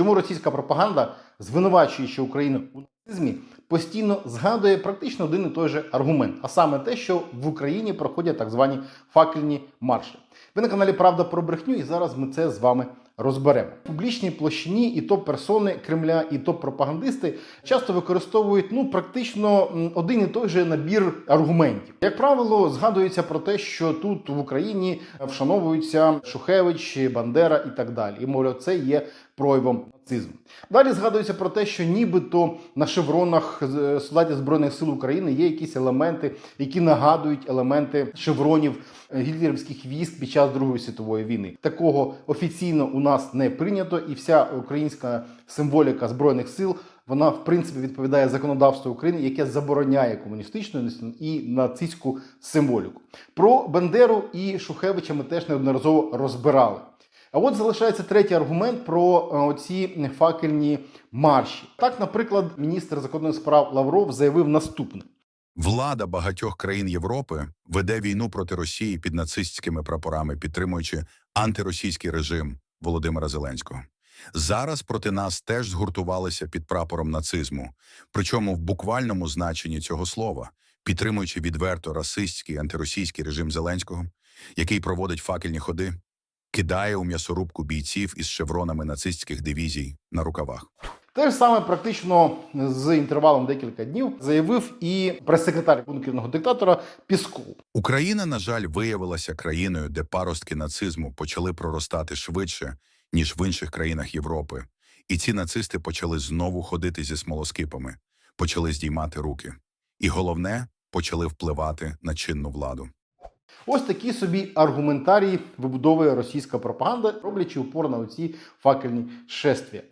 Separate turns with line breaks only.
Чому російська пропаганда, звинувачуючи Україну у нацизмі, постійно згадує практично один і той же аргумент, а саме те, що в Україні проходять так звані факельні марші. Ви на каналі Правда про брехню, і зараз ми це з вами розберемо. В публічній площині і топ-персони Кремля, і топ-пропагандисти часто використовують ну практично один і той же набір аргументів. Як правило, згадується про те, що тут в Україні вшановуються Шухевич, Бандера і так далі. І мовляв, це є проявом нацизму. Далі згадується про те, що нібито на шевронах з- солдатів збройних сил України є якісь елементи, які нагадують елементи шевронів е, гітлерівських військ під час Другої світової війни. Такого офіційно у нас не прийнято, і вся українська символіка збройних сил. Вона в принципі відповідає законодавству України, яке забороняє комуністичну і нацистську символіку. Про Бендеру і Шухевича ми теж неодноразово розбирали. А от залишається третій аргумент про е, оці факельні марші. Так, наприклад, міністр закордонних справ Лавров заявив наступне:
Влада багатьох країн Європи веде війну проти Росії під нацистськими прапорами, підтримуючи антиросійський режим Володимира Зеленського. Зараз проти нас теж згуртувалися під прапором нацизму, причому в буквальному значенні цього слова, підтримуючи відверто расистський антиросійський режим Зеленського, який проводить факельні ходи, кидає у м'ясорубку бійців із шевронами нацистських дивізій на рукавах.
те ж саме практично з інтервалом декілька днів заявив і прес-секретар пунктивного диктатора Пісков.
Україна, на жаль, виявилася країною, де паростки нацизму почали проростати швидше, ніж в інших країнах Європи. І ці нацисти почали знову ходити зі смолоскипами, почали здіймати руки. І головне, почали впливати на чинну владу.
Ось такі собі аргументарії вибудовує російська пропаганда, роблячи упор на оці факельні шествія.